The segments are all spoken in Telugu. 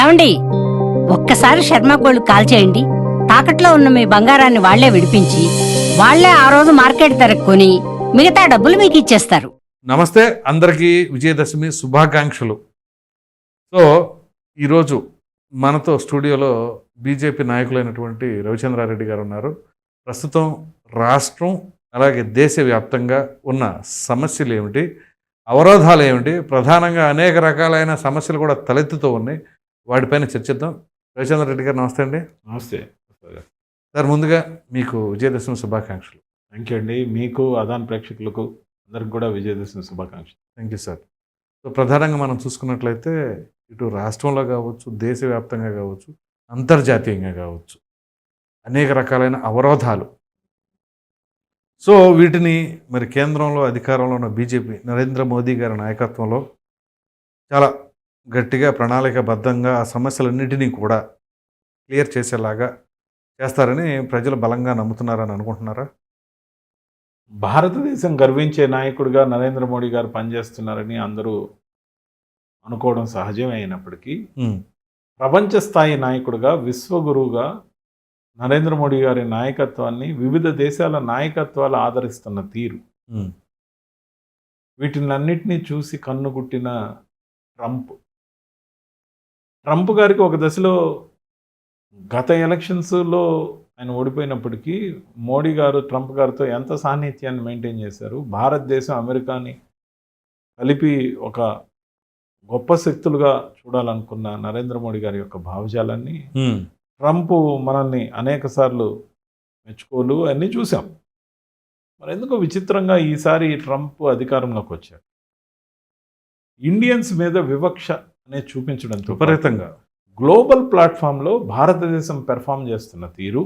ఏమండి? ఒక్కసారి శర్మ గోల్డ్ కాల్ చేయండి. తాకట్లో ఉన్న మీ బంగారాన్ని వాళ్ళే విడిపించి వాళ్ళే ఆ రోజు మార్కెట్ ధరకు కొని మిగతా డబ్బులు మీకు ఇచ్చేస్తారు. నమస్తే అందరికీ విజయదశమి శుభాకాంక్షలు. సో ఈరోజు మనతో స్టూడియోలో బీజేపీ నాయకులైనటువంటి రవిచంద్రారెడ్డి గారు ఉన్నారు. ప్రస్తుతం రాష్ట్రం అలాగే దేశవ్యాప్తంగా ఉన్న సమస్యలు ఏమిటి అవరోధాలు ఏమిటి ప్రధానంగా అనేక రకాలైన సమస్యలు కూడా తలెత్తుతూ ఉన్నాయి. వాటిపైన చర్చిద్దాం. రవిచంద్రారెడ్డి గారు నమస్తే అండి. నమస్తే. సార్ ముందుగా మీకు విజయదశమి శుభాకాంక్షలు. థ్యాంక్ యూ అండి. మీకు అదాన్ ప్రేక్షకులకు అందరికి కూడా విజయదశమి శుభాకాంక్షలు. Thank you sir. సో ప్రధానంగా మనం చూసుకున్నట్లయితే ఇటు రాష్ట్రంలో కావచ్చు దేశవ్యాప్తంగా కావచ్చు అంతర్జాతీయంగా కావచ్చు అనేక రకాలైన అవరోధాలు. సో వీటిని మరి కేంద్రంలో అధికారంలో ఉన్న బీజేపీ నరేంద్ర మోదీ గారి నాయకత్వంలో చాలా గట్టిగా ప్రణాళికబద్ధంగా ఆ సమస్యలన్నిటినీ కూడా క్లియర్ చేసేలాగా చేస్తారని ప్రజలు బలంగా నమ్ముతున్నారని అనుకుంటున్నారా? భారతదేశం గర్వించే నాయకుడిగా నరేంద్ర మోడీ గారు పనిచేస్తున్నారని అందరూ అనుకోవడం సహజమే అయినప్పటికీ ప్రపంచ స్థాయి నాయకుడిగా విశ్వగురువుగా నరేంద్ర మోడీ గారి నాయకత్వాన్ని వివిధ దేశాల నాయకత్వాలు ఆదరిస్తున్న తీరు. వీటినన్నిటినీ చూసి కన్నుగుట్టిన ట్రంప్ ట్రంప్ గారికి ఒక దశలో గత ఎలక్షన్స్లో ఆయన ఓడిపోయినప్పటికీ మోడీ గారు ట్రంప్ గారితో ఎంత సాన్నిధ్యాన్ని మెయింటైన్ చేశారు భారతదేశం అమెరికాని కలిపి ఒక గొప్ప శక్తులుగా చూడాలనుకున్న నరేంద్ర మోడీ గారి యొక్క భావజాలాన్ని ట్రంప్ మనల్ని అనేక సార్లు మెచ్చుకోలు అన్నీ చూసాం మరి ఎందుకో విచిత్రంగా ఈసారి ట్రంప్ అధికారంలోకి వచ్చారు. ఇండియన్స్ మీద వివక్ష అనేది చూపించడంతో పాటు విపరీతంగా. గ్లోబల్ ప్లాట్ఫామ్లో భారతదేశం పెర్ఫామ్ చేస్తున్న తీరు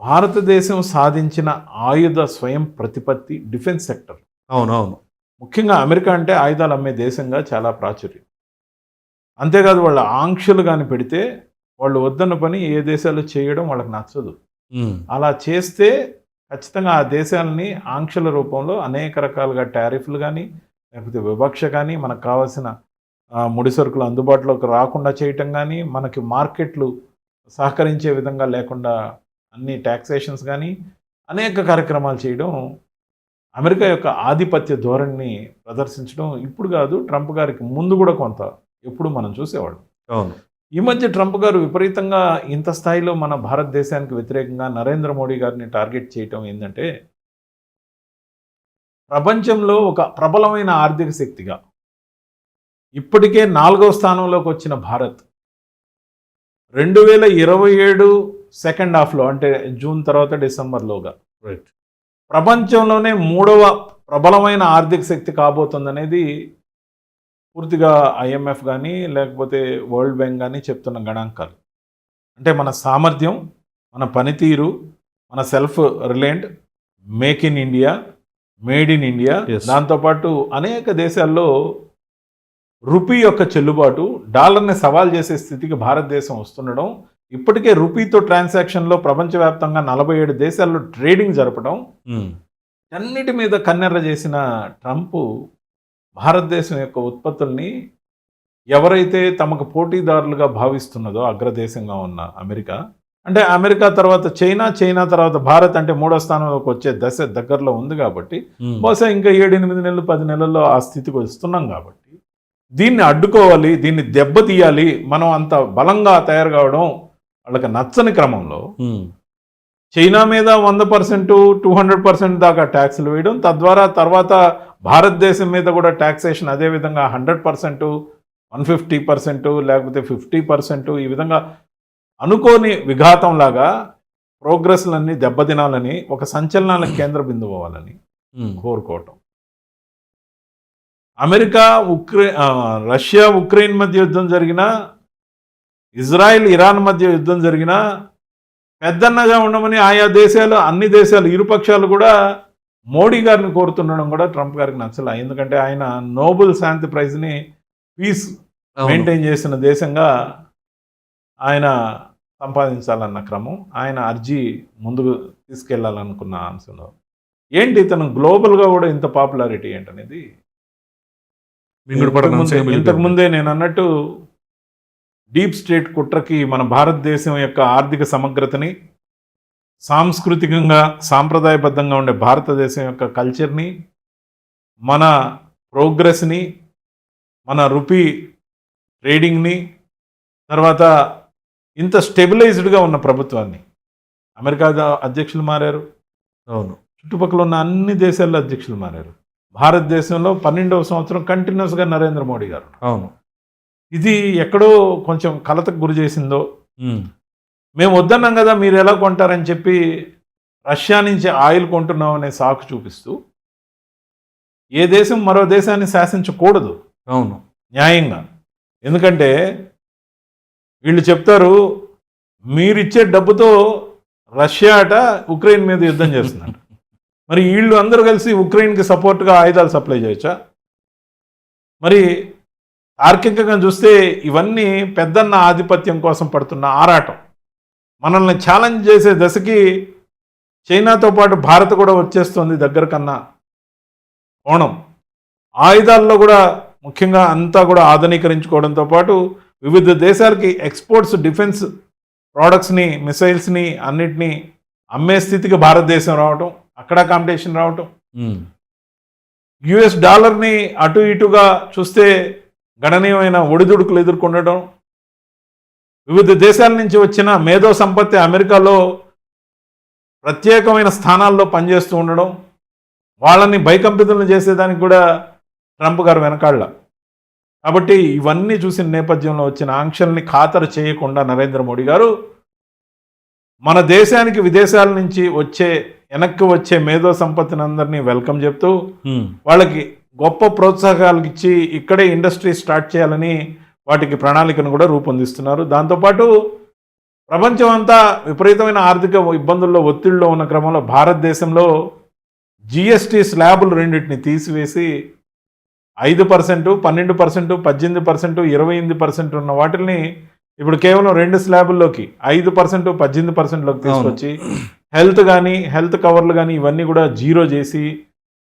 భారతదేశం సాధించిన ఆయుధ స్వయం ప్రతిపత్తి డిఫెన్స్ సెక్టర్. అవునవును. ముఖ్యంగా అమెరికా అంటే ఆయుధాలు అమ్మే దేశంగా చాలా ప్రాచుర్యం. అంతేకాదు వాళ్ళ ఆంక్షలు కానీ పెడితే వాళ్ళు వద్దన్న పని ఏ దేశాలు చేయడం వాళ్ళకి నచ్చదు. అలా చేస్తే ఖచ్చితంగా ఆ దేశాలని ఆంక్షల రూపంలో అనేక రకాలుగా టారిఫ్లు కానీ లేకపోతే వివక్ష కానీ మనకు కావాల్సిన ముడి సరుకులు అందుబాటులోకి రాకుండా చేయటం కానీ మనకి మార్కెట్లు సహకరించే విధంగా లేకుండా అన్ని ట్యాక్సేషన్స్ కానీ అనేక కార్యక్రమాలు చేయడం అమెరికా యొక్క ఆధిపత్య ధోరణిని ప్రదర్శించడం ఇప్పుడు కాదు ట్రంప్ గారికి ముందు కూడా కొంత ఎప్పుడు మనం చూసేవాళ్ళం. అవును. ఈ మధ్య ట్రంప్ గారు విపరీతంగా ఇంత స్థాయిలో మన భారతదేశానికి వ్యతిరేకంగా నరేంద్ర మోడీ గారిని టార్గెట్ చేయటం ఏంటంటే ప్రపంచంలో ఒక ప్రబలమైన ఆర్థిక శక్తిగా ఇప్పటికే నాలుగవ స్థానంలోకి వచ్చిన భారత్ రెండు వేల ఇరవై ఏడు సెకండ్ హాఫ్లో అంటే జూన్ తర్వాత డిసెంబర్లోగా. రైట్ ప్రపంచంలోనే మూడవ ప్రబలమైన ఆర్థిక శక్తి కాబోతుందనేది పూర్తిగా ఐఎంఎఫ్ కానీ లేకపోతే వరల్డ్ బ్యాంక్ కానీ చెప్తున్న గణాంకాలు. అంటే మన సామర్థ్యం మన పనితీరు మన self reliant make in India made in India. దాంతోపాటు అనేక దేశాల్లో రూపీ యొక్క చెల్లుబాటు డాలర్ని సవాల్ చేసే స్థితికి భారతదేశం వస్తుండడం ఇప్పటికే రూపీతో ట్రాన్సాక్షన్లో ప్రపంచవ్యాప్తంగా నలభై ఏడు దేశాల్లో ట్రేడింగ్ జరపడం అన్నిటి మీద కన్నెర్ర చేసిన ట్రంప్ భారతదేశం యొక్క ఉత్పత్తుల్ని ఎవరైతే తమకు పోటీదారులుగా భావిస్తున్నదో అగ్రదేశంగా ఉన్న అమెరికా అంటే అమెరికా తర్వాత చైనా చైనా తర్వాత భారత్ అంటే మూడో స్థానంలోకి వచ్చే దశ దగ్గరలో ఉంది కాబట్టి బహుశా ఇంకా ఏడు ఎనిమిది నెలలు పది నెలల్లో ఆ స్థితికి వస్తున్నాం కాబట్టి. దీన్ని అడ్డుకోవాలి దీన్ని దెబ్బతీయాలి మనం అంత బలంగా తయారు కావడం వాళ్ళకి నచ్చని క్రమంలో చైనా మీద వంద పర్సెంట్ టూ హండ్రెడ్ పర్సెంట్ దాకా ట్యాక్స్లు వేయడం తద్వారా తర్వాత భారతదేశం మీద కూడా ట్యాక్సేషన్ అదేవిధంగా hundred percent one fifty percent లేకపోతే ఫిఫ్టీ పర్సెంట్ ఈ విధంగా అనుకోని విఘాతంలాగా ప్రోగ్రెస్లన్నీ దెబ్బతినాలని ఒక సంచలనాలకు కేంద్ర బిందువు అవ్వాలని కోరుకోవటం. అమెరికా ఉక్రె ఆ, రష్యా ఉక్రెయిన్ మధ్య యుద్ధం జరిగినా ఇజ్రాయెల్ ఇరాన్ మధ్య యుద్ధం జరిగినా పెద్దన్నగా ఉండమని ఆయా దేశాలు అన్ని దేశాలు ఇరుపక్షాలు కూడా మోడీ గారిని కోరుతుండడం కూడా ట్రంప్ గారికి నచ్చలే. ఎందుకంటే ఆయన నోబెల్ శాంతి ప్రైజ్ని పీస్. మెయింటైన్ చేసిన దేశంగా ఆయన సంపాదించాలన్న క్రమం ఆయన అర్జీ ముందుకు తీసుకెళ్ళాలనుకున్న అంశంలో ఏంటి ఇతను గ్లోబల్గా కూడా ఇంత పాపులారిటీ ఏంటనేది? మింగుడు పడడం ఇంతకు ముందే- ఇంతకు ముందే నేను అన్నట్టు డీప్ స్టేట్ కుట్రకి మన భారతదేశం యొక్క ఆర్థిక సమగ్రతని సాంస్కృతికంగా సాంప్రదాయబద్ధంగా ఉండే భారతదేశం యొక్క కల్చర్ని మన ప్రోగ్రెస్ని మన రూపీ ట్రేడింగ్ని తర్వాత ఇంత స్టెబిలైజ్డ్గా ఉన్న ప్రభుత్వాన్ని. అమెరికా అధ్యక్షులు మారారు. అవును. చుట్టుపక్కల ఉన్న అన్ని దేశాల్లో అధ్యక్షులు మారారు. భారతదేశంలో పన్నెండవ సంవత్సరం కంటిన్యూస్గా నరేంద్ర మోడీ గారు అవును. ఇది ఎక్కడో కొంచెం కలతకు గురి చేసిందో. మేము వద్దన్నాం కదా మీరు ఎలా కొంటారని చెప్పి రష్యా నుంచి ఆయిల్ కొంటున్నాం అనే సాకు చూపిస్తూ ఏ దేశం మరో దేశాన్ని శాసించకూడదు. అవును. న్యాయంగా. ఎందుకంటే వీళ్ళు చెప్తారు మీరిచ్చే డబ్బుతో రష్యా అట ఉక్రెయిన్ మీద యుద్ధం చేస్తున్నారు. మరి వీళ్ళు అందరూ కలిసి ఉక్రెయిన్కి సపోర్ట్గా ఆయుధాలు సప్లై చేయొచ్చా? మరి తార్కికంగా చూస్తే ఇవన్నీ పెద్దన్న ఆధిపత్యం కోసం పడుతున్న ఆరాటం. మనల్ని ఛాలెంజ్ చేసే దశకి చైనాతో పాటు భారత్ కూడా వచ్చేస్తుంది దగ్గర కన్నా కోణం. ఆయుధాల్లో కూడా ముఖ్యంగా అంతా కూడా ఆధునీకరించుకోవడంతో పాటు వివిధ దేశాలకి ఎక్స్పోర్ట్స్ డిఫెన్స్ ప్రోడక్ట్స్ని మిసైల్స్ని అన్నిటినీ అమ్మే స్థితికి భారతదేశం రావటం అక్కడ కాంపిటీషన్ రావటం. యుఎస్ డాలర్ని అటు ఇటుగా చూస్తే గణనీయమైన ఒడిదుడుకులు ఎదుర్కొనడం. వివిధ దేశాల నుంచి వచ్చిన మేధో సంపత్తి అమెరికాలో ప్రత్యేకమైన స్థానాల్లో పనిచేస్తూ ఉండడం. వాళ్ళని భయకంపితులను చేసేదానికి కూడా ట్రంప్ గారు వెనకాళ్ళ కాబట్టి ఇవన్నీ చూసిన నేపథ్యంలో వచ్చిన ఆంక్షల్ని ఖాతరు చేయకుండా నరేంద్ర మోడీ గారు మన దేశానికి విదేశాల నుంచి వచ్చే వెనక్కి వచ్చే మేధో సంపత్తిని అందరినీ వెల్కమ్ చెప్తూ వాళ్ళకి గొప్ప ప్రోత్సాహకాలు ఇచ్చి ఇక్కడే ఇండస్ట్రీ స్టార్ట్ చేయాలని వాటికి ప్రణాళికను కూడా రూపొందిస్తున్నారు. దాంతోపాటు ప్రపంచం అంతా విపరీతమైన ఆర్థిక ఇబ్బందుల్లో ఒత్తిడిలో ఉన్న క్రమంలో భారతదేశంలో జిఎస్టీ స్లాబులు రెండింటిని తీసివేసి ఐదు పర్సెంట్ పన్నెండు పర్సెంట్ పద్దెనిమిది పర్సెంట్ ఇరవై ఎనిమిది పర్సెంట్ ఉన్న వాటిని ఇప్పుడు కేవలం రెండు స్లాబుల్లోకి ఐదు పర్సెంట్ పద్దెనిమిది పర్సెంట్లోకి తీసుకొచ్చి హెల్త్ కానీ హెల్త్ కవర్లు కానీ ఇవన్నీ కూడా జీరో చేసి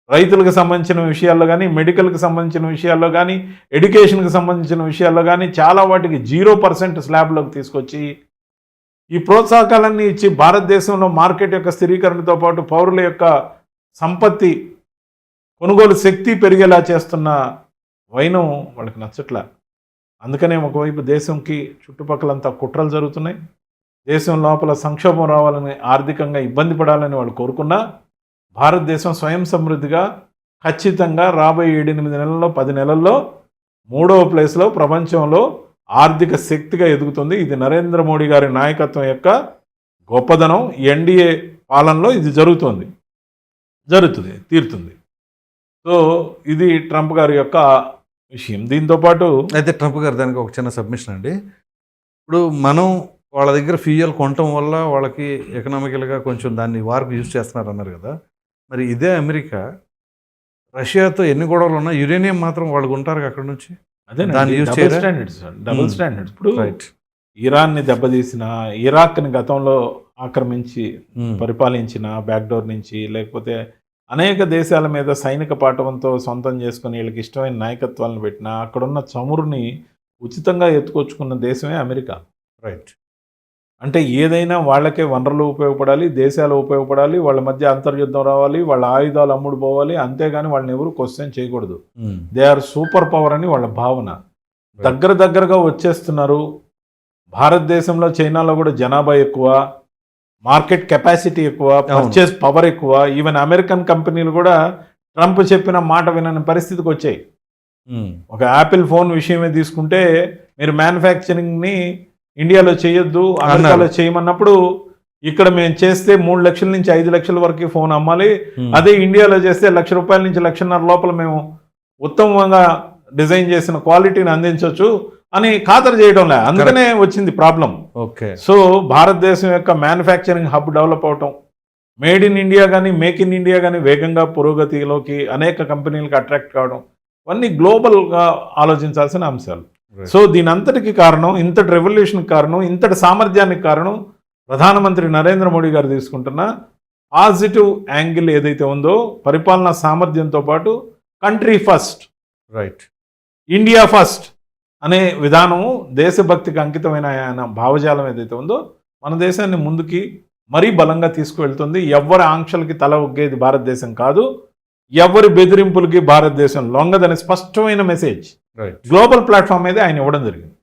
రైతులకు సంబంధించిన విషయాల్లో కానీ మెడికల్కి సంబంధించిన విషయాల్లో కానీ ఎడ్యుకేషన్కి సంబంధించిన విషయాల్లో కానీ చాలా వాటికి జీరో పర్సెంట్ స్లాబ్లోకి తీసుకొచ్చి ఈ ప్రోత్సాహకాలన్నీ ఇచ్చి భారతదేశంలో మార్కెట్ యొక్క స్థిరీకరణతో పాటు పౌరుల యొక్క సంపత్తి కొనుగోలు శక్తి పెరిగేలా చేస్తున్న వైనం వాళ్ళకి నచ్చట్లా. అందుకనే ఒకవైపు దేశంకి చుట్టుపక్కలంతా కుట్రలు జరుగుతున్నాయి. దేశం లోపల సంక్షోభం రావాలని ఆర్థికంగా ఇబ్బంది పడాలని వాళ్ళు కోరుకున్నా భారతదేశం స్వయం సమృద్ధిగా ఖచ్చితంగా రాబోయే ఏడెనిమిది నెలల్లో పది నెలల్లో మూడవ ప్లేస్లో ప్రపంచంలో ఆర్థిక శక్తిగా ఎదుగుతుంది. ఇది నరేంద్ర మోడీ గారి నాయకత్వం యొక్క గొప్పదనం. ఎన్డీఏ పాలనలో ఇది జరుగుతుంది. జరుగుతుంది తీరుతుంది. సో ఇది ట్రంప్ గారి యొక్క విషయం. దీంతోపాటు అయితే ట్రంప్ గారు దానికి ఒక చిన్న సబ్మిషన్ అండి. ఇప్పుడు మనం వాళ్ళ దగ్గర ఫ్యూయల్ కొనటం వల్ల వాళ్ళకి ఎకనామికల్గా కొంచెం దాన్ని వార్కు యూజ్ చేస్తున్నారు అన్నారు కదా. మరి ఇదే అమెరికా రష్యాతో ఎన్ని గొడవలు ఉన్నా యురేనియం మాత్రం వాళ్ళు కొంటారు అక్కడ నుంచి? అదే దాన్ని చేయరా? Standards double Hmm. స్టాండర్డ్స్ ఇప్పుడు రైట్ ఇరాన్ని దెబ్బతీసిన ఇరాక్ని గతంలో ఆక్రమించి పరిపాలించిన బ్యాక్డోర్ నుంచి లేకపోతే అనేక దేశాల మీద సైనిక పాఠవంతో సొంతం చేసుకుని వీళ్ళకి ఇష్టమైన నాయకత్వాలను పెట్టిన అక్కడున్న చమురుని ఉచితంగా ఎత్తుకొచ్చుకున్న దేశమే అమెరికా. రైట్ అంటే ఏదైనా వాళ్ళకే వనరులు ఉపయోగపడాలి దేశాలు ఉపయోగపడాలి వాళ్ళ మధ్య అంతర్యుద్ధం రావాలి వాళ్ళ ఆయుధాలు అమ్ముడు పోవాలి అంతేగాని వాళ్ళని ఎవరు క్వశ్చన్ చేయకూడదు. దే ఆర్ సూపర్ పవర్ అని వాళ్ళ భావన. దగ్గర దగ్గరగా వచ్చేస్తున్నారు. భారతదేశంలో చైనాలో కూడా జనాభా ఎక్కువ. మార్కెట్ కెపాసిటీ ఎక్కువ పర్చేస్ పవర్ ఎక్కువ. ఈవెన్ అమెరికన్ కంపెనీలు కూడా ట్రంప్ చెప్పిన మాట వినని పరిస్థితికి వచ్చాయి. ఒక యాపిల్ ఫోన్ విషయమే తీసుకుంటే మీరు మ్యానుఫ్యాక్చరింగ్ని ఇండియాలో చేయొద్దు అమెరికాలో చేయమన్నప్పుడు ఇక్కడ మేము చేస్తే మూడు లక్షల నుంచి ఐదు లక్షల వరకు ఫోన్ అమ్మాలి. అదే ఇండియాలో చేస్తే లక్ష రూపాయల నుంచి లక్షన్నర లోపల మేము ఉత్తమంగా డిజైన్ చేసిన క్వాలిటీని అందించవచ్చు అని ఖాతరు చేయడం లే అందుకనే వచ్చింది ప్రాబ్లం. ఓకే. సో భారతదేశం యొక్క మ్యానుఫ్యాక్చరింగ్ హబ్ డెవలప్ అవటం మేడ్ ఇన్ ఇండియా కానీ మేక్ ఇన్ ఇండియా కానీ వేగంగా పురోగతిలోకి అనేక కంపెనీలకు అట్రాక్ట్ కావడం ఇవన్నీ గ్లోబల్గా ఆలోచించాల్సిన అంశాలు. సో దీని అంతటికి కారణం ఇంతటి రెవల్యూషన్ కారణం ఇంతటి సామర్థ్యానికి కారణం ప్రధానమంత్రి నరేంద్ర మోడీ గారు తీసుకుంటున్న పాజిటివ్ యాంగిల్ ఏదైతే ఉందో పరిపాలనా సామర్థ్యంతో పాటు country first right India first అనే విధానము దేశభక్తికి అంకితమైన ఆయన భావజాలం ఏదైతే ఉందో మన దేశాన్ని ముందుకి మరీ బలంగా తీసుకువెళ్తుంది. ఎవరి ఆంక్షలకి తల ఒగ్గేది భారతదేశం కాదు. ఎవరి బెదిరింపులకి భారతదేశం లొంగదనే స్పష్టమైన మెసేజ్ రైట్ గ్లోబల్ ప్లాట్ఫామ్ మీద ఆయన ఇవ్వడం జరిగింది.